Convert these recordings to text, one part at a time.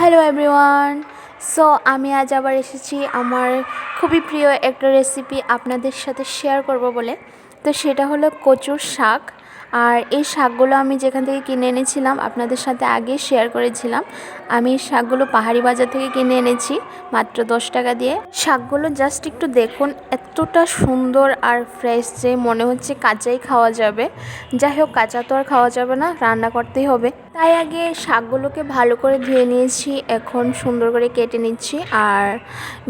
Hello everyone so আমি আজ আবার এসেছি আমার খুবই প্রিয় একটা রেসিপি আপনাদের সাথে শেয়ার করব বলে। তো সেটা হলো কচুর শাক। আর এই শাকগুলো আমি যেখান থেকে কিনে এনেছিলাম, আপনাদের সাথে আগে শেয়ার করেছিলাম। আমি শাকগুলো পাহাড়ি বাজার থেকে কিনে এনেছি, মাত্র দশ টাকা দিয়ে। শাকগুলো জাস্ট একটু দেখুন, এতটা সুন্দর আর ফ্রেশ যে মনে হচ্ছে কাঁচাই খাওয়া যাবে। যাই হোক, কাঁচা তো আর খাওয়া যাবে না, রান্না করতেই হবে। তাই আগে শাকগুলোকে ভালো করে ধুয়ে নিয়েছি, এখন সুন্দর করে কেটে নিচ্ছি। আর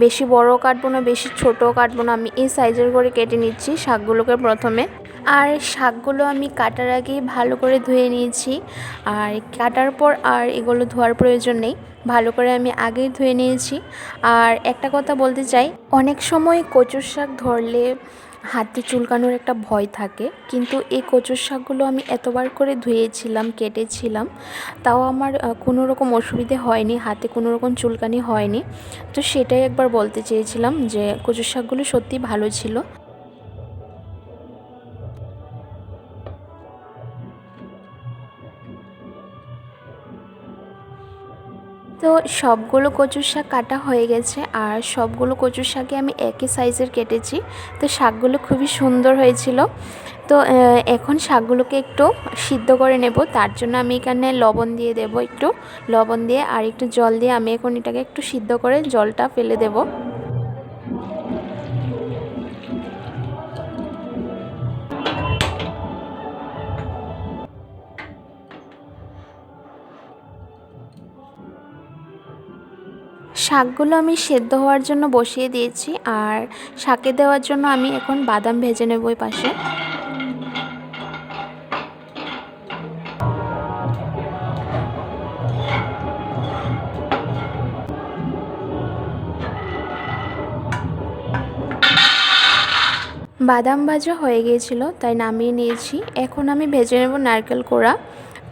বেশি বড় কাটবো না, বেশি ছোটও কাটবো না, আমি এই সাইজের করে কেটে নিচ্ছি শাকগুলোকে প্রথমে। আর শাকগুলো আমি কাটার আগেই ভালো করে ধুয়ে নিয়েছি। আর কাটার পর আর এগুলো ধোয়ার প্রয়োজন নেই, ভালো করে আমি আগেই ধুয়ে নিয়েছি। আর একটা কথা বলতে চাই, অনেক সময় কচুর শাক ধরলে হাতে চুলকানোর একটা ভয় থাকে, কিন্তু এই কচুর শাকগুলো আমি এতবার করে ধুয়েছিলাম, কেটেছিলাম, তাও আমার কোনো রকম অসুবিধে হয়নি, হাতে কোনো রকম চুলকানি হয়নি। তো সেটাই একবার বলতে চেয়েছিলাম যে কচুর শাকগুলো সত্যি ভালো ছিল। তো সবগুলো কচুর শাক কাটা হয়ে গেছে আর সবগুলো কচুর শাকে আমি একই সাইজের কেটেছি। তো শাকগুলো খুবই সুন্দর হয়েছিল। তো এখন শাকগুলোকে একটু সিদ্ধ করে নেব। তার জন্য আমি এখানে লবণ দিয়ে দেব একটু। লবণ দিয়ে আর একটু জল দিয়ে আমি এখন এটাকে একটু সিদ্ধ করে জলটা ফেলে দেবো। শাকগুলো আমি সেদ্ধ হওয়ার জন্য বসিয়ে দিয়েছি আর শাকে দেওয়ার জন্য আমি এখন বাদাম ভেজে নেব ওই পাশে। বাদাম ভাজা হয়ে গিয়েছিল, তাই নামিয়ে নিয়েছি। এখন আমি ভেজে নেব নারকেল কোড়া।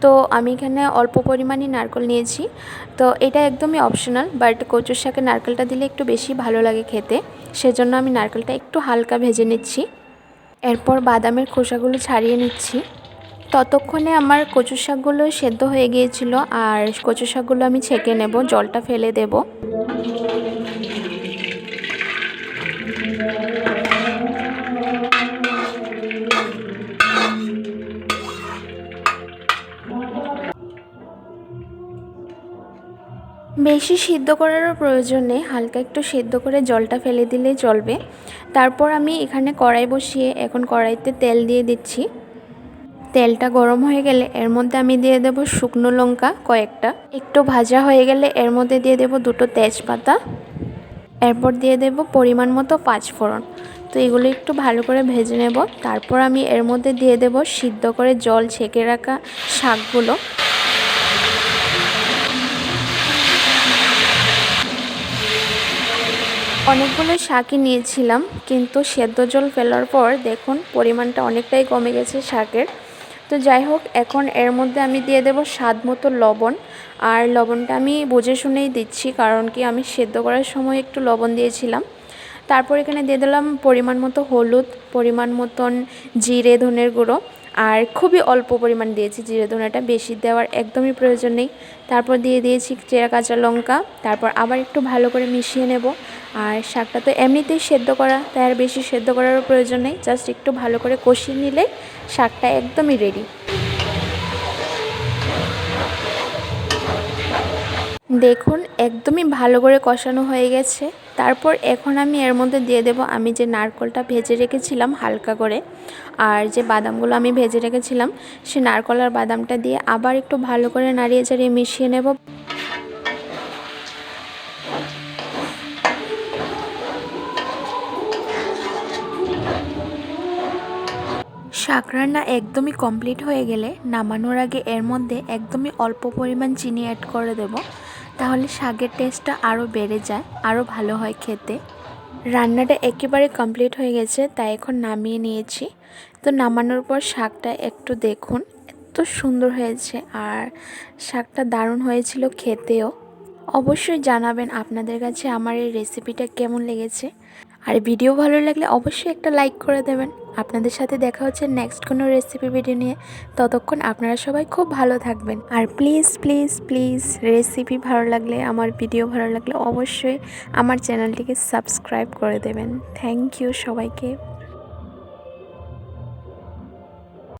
তো আমি এখানে অল্প পরিমাণে নারকেল নিয়েছি। তো এটা একদমই অপশনাল বাট কচুর শাকে নারকেলটা দিলে একটু বেশি ভালো লাগে খেতে। সেজন্য আমি নারকেলটা একটু হালকা ভেজে নিচ্ছি। এরপর বাদামের খোসাগুলো ছাড়িয়ে নিচ্ছি। ততক্ষণে আমার কচু শাকগুলো সেদ্ধ হয়ে গিয়েছিল, আর কচু শাকগুলো আমি ছেঁকে নেব, জলটা ফেলে দেব। বেশি সিদ্ধ করারও প্রয়োজন নেই, হালকা একটু সিদ্ধ করে জলটা ফেলে দিলেই চলবে। তারপর আমি এখানে কড়াই বসিয়ে এখন কড়াইতে তেল দিয়ে দিচ্ছি। তেলটা গরম হয়ে গেলে এর মধ্যে আমি দিয়ে দেব শুকনো লঙ্কা কয়েকটা। একটু ভাজা হয়ে গেলে এর মধ্যে দিয়ে দেব দুটো তেজপাতা। এরপর দিয়ে দেব পরিমাণ মতো পাঁচফোড়ন। তো এগুলো একটু ভালো করে ভেজে নেব। তারপর আমি এর মধ্যে দিয়ে দেব সিদ্ধ করে জল ছেঁকে রাখা শাকগুলো। অনেকগুলো শাকই নিয়েছিলাম, কিন্তু সেদ্ধ জল ফেলার পর দেখুন পরিমাণটা অনেকটাই কমে গেছে শাকের। তো যাই হোক, এখন এর মধ্যে আমি দিয়ে দেব স্বাদ মতো লবণ। আর লবণটা আমি বুঝে শুনেই দিচ্ছি, কারণ কি আমি সেদ্ধ করার সময় একটু লবণ দিয়েছিলাম। তারপর এখানে দিয়ে দিলাম পরিমাণ মতো হলুদ, পরিমাণ মতন জিরে, ধনের গুঁড়ো। আর খুবই অল্প পরিমাণ দিয়েছি জিরে, ধনেটা, বেশি দেওয়ার একদমই প্রয়োজন নেই। তারপর দিয়ে দিয়েছি চেরা কাঁচা লঙ্কা, তারপর আবার একটু ভালো করে মিশিয়ে নেব। আর শাকটা তো এমনিতেই সেদ্ধ করা, তাই আর বেশি সেদ্ধ করারও প্রয়োজন নেই। জাস্ট একটু ভালো করে কষিয়ে নিলে শাকটা একদমই রেডি দেখুন, একদমই ভালো করে কষানো হয়ে গেছে। তারপর এখন আমি এর মধ্যে দিয়ে দেব আমি যে নারকলটা ভেজে রেখেছিলাম হালকা করে, আর যে বাদামগুলো আমি ভেজে রেখেছিলাম, সে নারকল আর বাদামটা দিয়ে আবার একটু ভালো করে নাড়িয়ে চাড়িয়ে মিশিয়ে নেব। শাক রান্না একদমই কমপ্লিট হয়ে গেলে নামানোর আগে এর মধ্যে একদমই অল্প পরিমাণ চিনি অ্যাড করে দেব। তাহলে শাকের টেস্টটা আরও বেড়ে যায় আরও ভালো হয় খেতে। রান্নাটা একেবারে কমপ্লিট হয়ে গেছে, তাই এখন নামিয়ে নিয়েছি। তো নামানোর পর শাকটা একটু দেখুন, এত সুন্দর হয়েছে, আর শাকটা দারুণ হয়েছিল খেতেও। অবশ্যই জানাবেন আপনাদের কাছে আমার এই রেসিপিটা কেমন লেগেছে। আর ভিডিও ভালো লাগলে অবশ্যই একটা লাইক করে দেবেন। আপনাদের সাথে দেখা হচ্ছে নেক্সট কোনো রেসিপি ভিডিও নিয়ে। ততক্ষণ আপনারা সবাই খুব ভালো থাকবেন। আর প্লিজ প্লিজ প্লিজ রেসিপি ভালো লাগলে, আমার ভিডিও ভালো লাগলে অবশ্যই আমার চ্যানেলটিকে সাবস্ক্রাইব করে দেবেন। থ্যাংক ইউ সবাইকে।